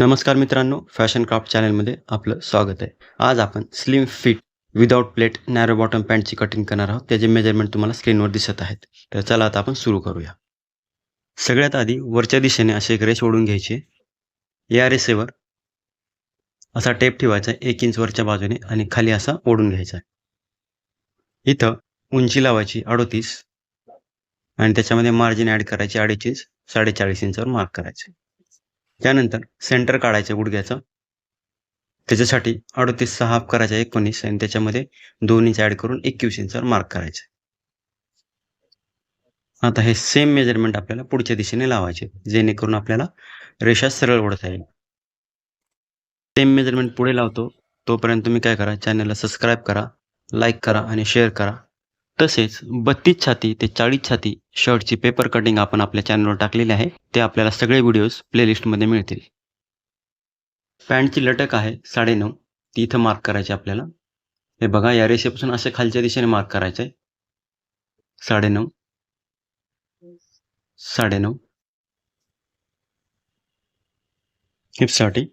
नमस्कार मित्रांनो fashion craft चॅनलमध्ये आपलं स्वागत आहे. आज आपण slim fit without pleat narrow bottom पॅन्टची cutting करणार आहोत. त्याचे मेजरमेंट तुम्हाला स्क्रीनवर दिसत आहेत. तर चला आता आपण सुरू करूया. सगळ्यात आधी वरच्या दिशेने असे एक रेस ओढून घ्यायचे. या रेसेवर असा टेप ठेवायचा एक इंच वरच्या बाजूने आणि खाली असा ओढून घ्यायचा. इथं उंची लावायची अडोतीस आणि त्याच्यामध्ये मार्जिन ॲड करायची अडीच इंच साडेचाळीस इंचावर मार्क करायचे. त्यानंतर सेंटर काढायचं गुडघ्याचं. त्याच्यासाठी अडतीसचा हाफ करायचा एकोणीस आणि त्याच्यामध्ये दोन इंच ॲड करून एकवीस इंचावर मार्क करायचे. आता हे सेम मेजरमेंट आपल्याला पुढच्या दिशेने लावायचे जेणेकरून आपल्याला रेषा सरळ ओढता येईल. सेम मेजरमेंट पुढे लावतो. तोपर्यंत तुम्ही काय करा? चॅनलला सबस्क्राईब करा लाईक करा आणि शेअर करा. तसेच बत्तीस छाती ते चाळीस छाती शर्टची पेपर कटिंग आपण आपल्या चॅनलवर टाकलेली आहे. ते आपल्याला सगळे व्हिडिओज प्लेलिस्टमध्ये मिळतील. पॅन्टची लटक आहे साडेनऊ. ती इथं मार्क करायची आपल्याला. हे बघा या रेषेपासून असे खालच्या दिशेने मार्क करायचं आहे साडेनऊ. साडेनऊ हिपसाठी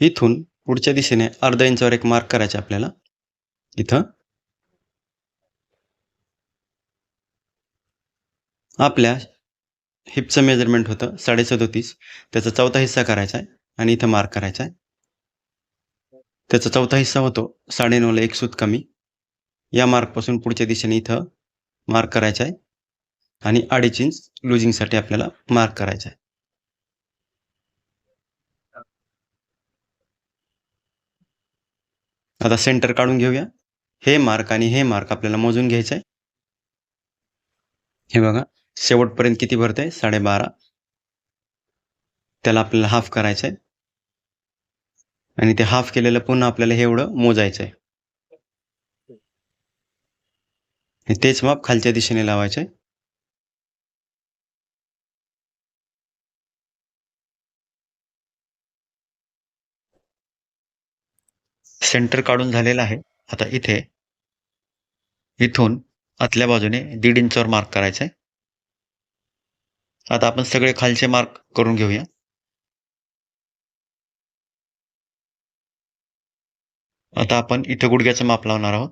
इथून पुढच्या दिशेने अर्धा इंचावर एक मार्क करायचा आपल्याला. इथं. आपल्या हिपचं मेजरमेंट होतं साडे सदोतीस त्याचा चौथा हिस्सा करायचा आहे आणि इथं मार्क करायचा आहे. त्याचा चौथा हिस्सा होतो साडेनऊला एक सूत कमी. या मार्कपासून पुढच्या दिशेने इथं मार्क करायचा आहे. आणि अडीच इंच लुजिंगसाठी आपल्याला मार्क करायचा आहे. आता सेंटर काढून घेऊया. हे मार्क आणि हे मार्क आपल्याला मोजून घ्यायचं आहे हे बघा शेवटपर्यंत किती भरते साडेबारा. त्याला आपल्याला हाफ करायचं आहे आणि ते हाफ केलेलं पुन्हा आपल्याला हे एवढं मोजायचं आहे तेच माप खालच्या दिशेने लावायचं आहे सेंटर काढून झालेलं आहे. आता इथे इथून आतल्या बाजूने दीड इंचावर मार्क करायचा आहे आता आपण सगळे खालचे मार्क करून घेऊया. आता आपण इथं गुडघ्याचं माप लावणार आहोत.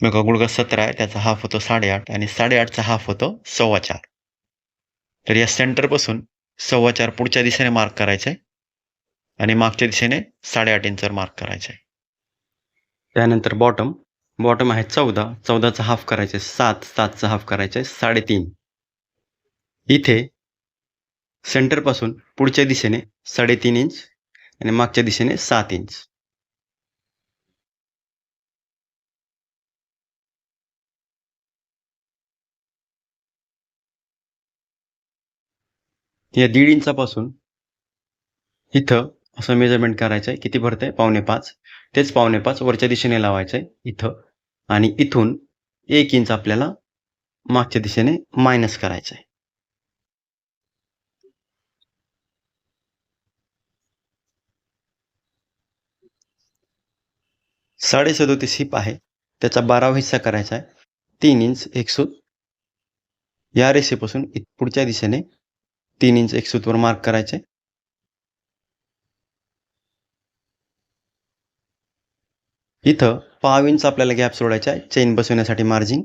बघा गुडघा सतरा आहे त्याचा हाफ होतो साडेआठ आणि साडेआठचा हाफ होतो सव्वा चार. तर या सेंटरपासून सव्वा चार पुढच्या दिशेने मार्क करायचं आहे आणि मागच्या दिशेने साडेआठ इंचवर मार्क करायचं आहे. त्यानंतर बॉटम बॉटम आहे चौदा. चौदाचा हाफ करायचे सात. सातचा हाफ करायचे साडेतीन. इथे सेंटरपासून पुढच्या दिशेने साडेतीन इंच आणि मागच्या दिशेने सात इंच. या दीड इंचापासून इथं असं मेजरमेंट करायचं आहे किती भरतंय? पावणे पाच. तेच पावणे पाच वरच्या दिशेने लावायचं आहे इथं. आणि इथून एक इंच आपल्याला मागच्या दिशेने मायनस करायचं आहे साडे सदोतीस हिप आहे त्याचा बारावा हिस्सा करायचा आहे तीन इंच एक सूत. या रेषेपासून पुढच्या दिशेने तीन इंच एक सूतवर मार्क करायचे इथं पाव इंच आपल्याला गॅप सोडायचा आहे. चेन बसवण्यासाठी मार्जिन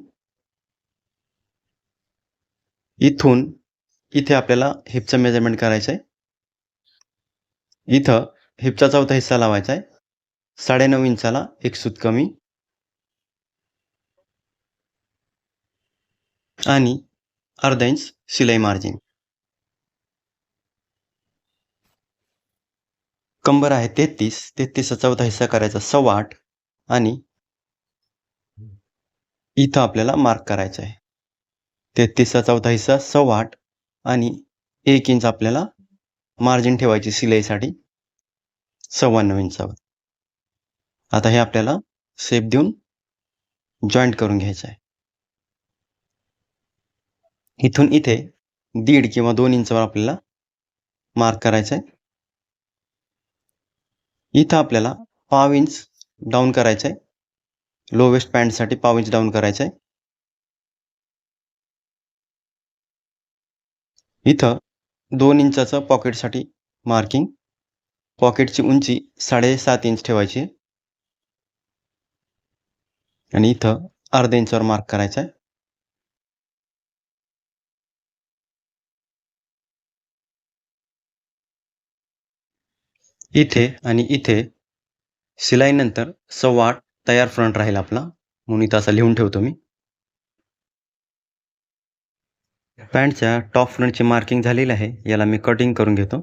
इथून इथे आपल्याला हिपचं मेजरमेंट करायचं आहे. इथं हिपचा चौथा हिस्सा लावायचा आहे. साडेनऊ इंचाला एक सूत कमी. आणि अर्धा इंच शिलाई मार्जिन कंबर आहे तेहतीस. तेहतीसचा चौथा हिस्सा करायचा सव्वा आठ. आणि इथं आपल्याला मार्क करायचा आहे. तेहतीसचा चौथा हिस्सा सव्वा आठ आणि एक इंच आपल्याला मार्जिन ठेवायची शिलाईसाठी सव्वाण्णव इंचावर. आता हे आपल्याला सेप देऊन जॉईंट करून घ्यायचं आहे. इथून इथे दीड किंवा दोन इंचावर आपल्याला मार्क करायचं आहे. इथं आपल्याला पाव इंच डाऊन करायचं आहे लो वेस्ट पॅन्टसाठी पाव इंच डाऊन करायचं आहे इथं दोन इंचाचं पॉकेटसाठी मार्किंग पॉकेटची उंची साडेसात इंच ठेवायची. आणि इथं अर्ध्या इंचावर मार्क करायचा आहे इथे आणि इथे शिलाईनंतर सव्वा आठ तयार फ्रंट राहील आपला. म्हणून इथं असा लिहून ठेवतो मी. पॅन्टच्या टॉप फ्रंटची मार्किंग झालेली आहे. याला मी कटिंग करून घेतो.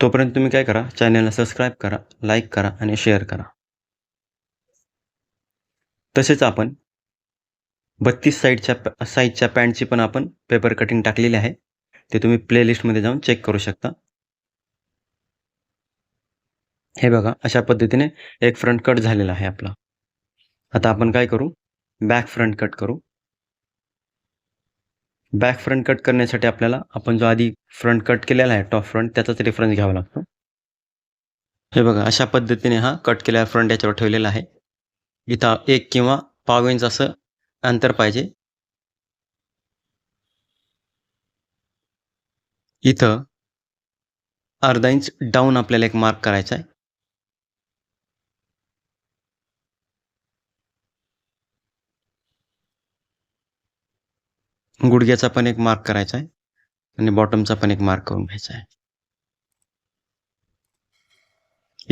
तोपर्यंत तुम्ही काय करा चॅनलला सबस्क्राईब करा लाईक करा आणि शेअर करा. तसेच आपण बत्तीस साईडच्या साईजच्या पॅन्टची पण आपण पेपर कटिंग टाकलेली आहे. ते तुम्ही प्लेलिस्टमध्ये जाऊन चेक करू शकता. हे बघा अशा पद्धतीने एक फ्रंट कट झालेला आहे आपला. आता आपण काय करू? बॅक फ्रंट कट करू. बॅक फ्रंट कट करण्यासाठी आपल्याला आपण जो आधी फ्रंट कट केलेला आहे टॉप फ्रंट त्याचाच रेफरन्स घ्यावा लागतो. हे बघा अशा पद्धतीने हा कट केलेला फ्रंट याच्यावर ठेवलेला आहे. इथं एक किंवा पाव इंच असं अंतर पाहिजे. इथं अर्धा इंच डाऊन आपल्याला एक मार्क करायचा आहे. गुडघ्याचा पण एक मार्क करायचा आहे. आणि बॉटमचा पण एक मार्क करून घ्यायचा आहे.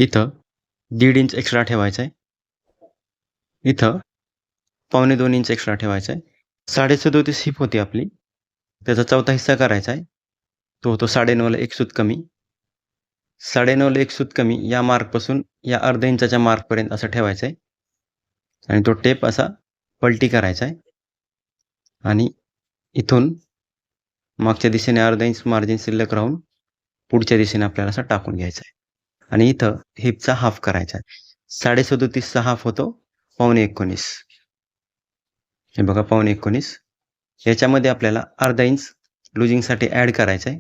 इथं दीड इंच एक्स्ट्रा ठेवायचा आहे. इथं पावणे दोन इंच एक्स्ट्रा ठेवायचा आहे. साडेसदोतीस हिप होती आपली. त्याचा चौथा हिस्सा करायचा आहे. तो होतो साडेनऊला एक सूत कमी. साडेनऊला एक सूत कमी या मार्कपासून या अर्ध इंचाच्या मार्कपर्यंत असं ठेवायचं आहे. आणि तो टेप असा पलटी करायचा आहे. आणि इथून मागच्या दिशेने अर्धा इंच मार्जिन शिल्लक राहून पुढच्या दिशेने आपल्याला असं टाकून घ्यायचं आहे. आणि इथं हिपचा हाफ करायचा आहे. साडेसदोतीसचा हाफ होतो पावणे एकोणीस. हे बघा पावणे एकोणीस. याच्यामध्ये आपल्याला अर्धा इंच लुजिंगसाठी ॲड करायचं आहे.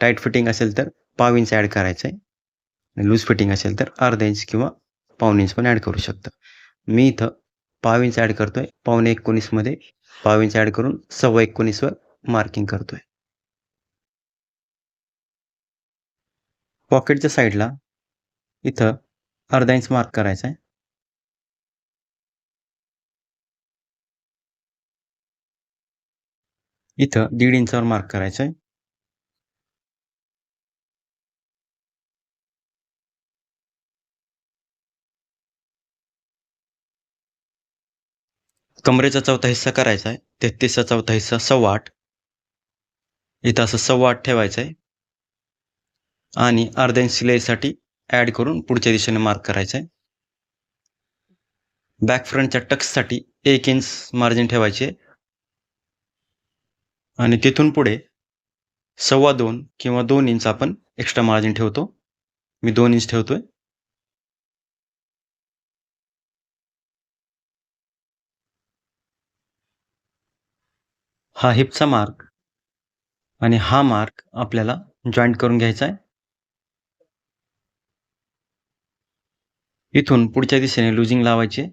टाईट फिटिंग असेल तर पाव इंच ॲड करायचं आहे. आणि लूज फिटिंग असेल तर अर्धा इंच किंवा पाऊण इंच पण ॲड करू शकतं. मी इथं पाव इंच ॲड करतोय. पावणे एकोणीसमध्ये पाव इंच ॲड करून सव्वा एकोणीसवर मार्किंग करतोय. पॉकेटच्या साईडला इथं अर्धा इंच मार्क करायचा आहे. इथं दीड इंचावर मार्क करायचं आहे. कमरेचा चौथा हिस्सा करायचा आहे. तेहतीसचा चौथा हिस्सा सव्वा आठ इथं असं सव्वा आठ ठेवायचं आहे आणि अर्ध्या इंच शिलाईसाठी ॲड करून पुढच्या दिशेने मार्क करायचं आहे बॅक फ्रंटच्या टक्ससाठी एक इंच मार्जिन ठेवायचे. आणि तिथून पुढे सव्वा दोन किंवा दोन इंच आपण एक्स्ट्रा मार्जिन ठेवतो. मी दोन इंच ठेवतोय. हा हिपचा मार्क आणि हा मार्क आपल्याला जॉईंट करून घ्यायचा आहे. इथून पुढच्या दिशेने लुझिंग लावायचे.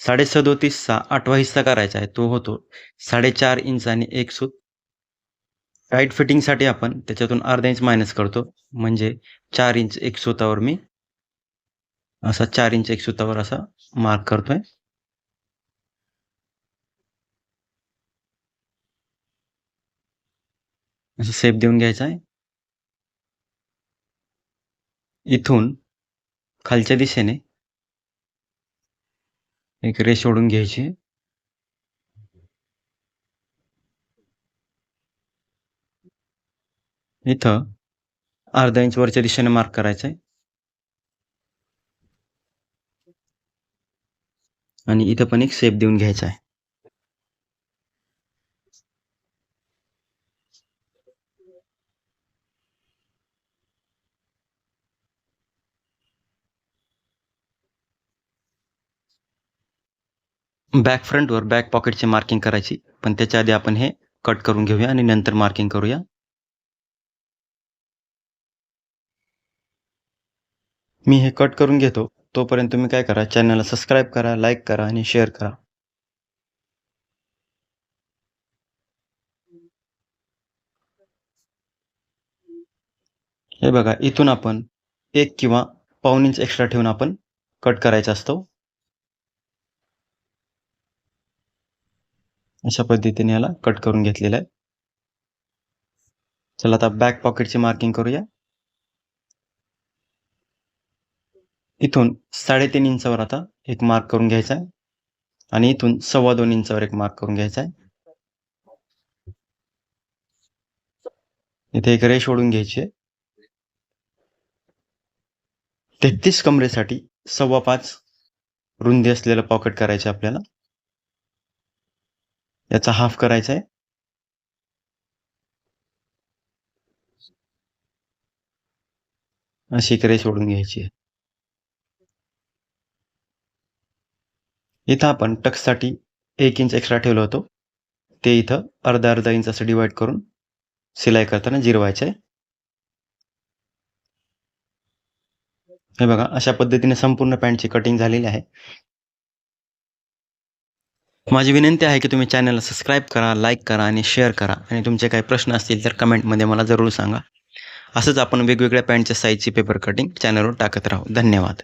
साडे सदोतीसचा आठवा हिस्सा करायचा आहे. तो होतो साडेचार इंच आणि एक सूत. टाईट फिटिंगसाठी आपण त्याच्यातून अर्धा इंच मायनस करतो. म्हणजे चार इंच एक सुतावर मी असा चार इंच एक सुतावर असा मार्क करतोय. असं सेप देऊन घ्यायचा आहे. इथून खालच्या दिशेने एक रेष ओढून घ्यायची. इथं अर्धा इंच वरच्या दिशेने मार्क करायचं आहे. आणि इथं पण एक सेप देऊन घ्यायचा आहे. बॅक फ्रंटवर बॅक पॉकेटची मार्किंग करायची. पण त्याच्या आधी आपण हे कट करून घेऊया आणि नंतर मार्किंग करूया. मी हे कट करून घेतो. तोपर्यंत तुम्ही काय करा चॅनलला सबस्क्राईब करा लाईक करा आणि शेअर करा. हे बघा इथून आपण एक किंवा पाऊन इंच एक्स्ट्रा ठेवून आपण कट करायचा असतो. अशा पद्धतीने याला कट करून घेतलेला आहे. चला आता बॅक पॉकेटची मार्किंग करूया. इथून साडेतीन इंचावर आता एक मार्क करून घ्यायचा आहे. आणि इथून सव्वा दोन इंचावर एक मार्क करून घ्यायचा आहे. इथे एक रेष ओढून घ्यायची आहे. तेहतीस कमरेसाठी सव्वा पाच रुंदी असलेलं पॉकेट करायचं आपल्याला. याचा हाफ करायचा आहे. अशी एक रेष घ्यायची आहे. इथं आपण टक्ससाठी एक इंच एक्स्ट्रा ठेवलं होतो. ते इथं अर्धा अर्धा इंच असं डिवाइड करून सिलाई करताना जिरवायचं आहे. हे बघा अशा पद्धतीने संपूर्ण पॅन्टची कटिंग झालेली आहे. माझी विनंती आहे की तुम्ही चॅनलला सबस्क्राईब करा लाईक करा आणि शेअर करा. आणि तुमचे काही प्रश्न असतील तर कमेंटमध्ये मला जरूर सांगा. असंच आपण वेगवेगळ्या पॅन्टच्या साईजची पेपर कटिंग चॅनलवर टाकत राहू. धन्यवाद.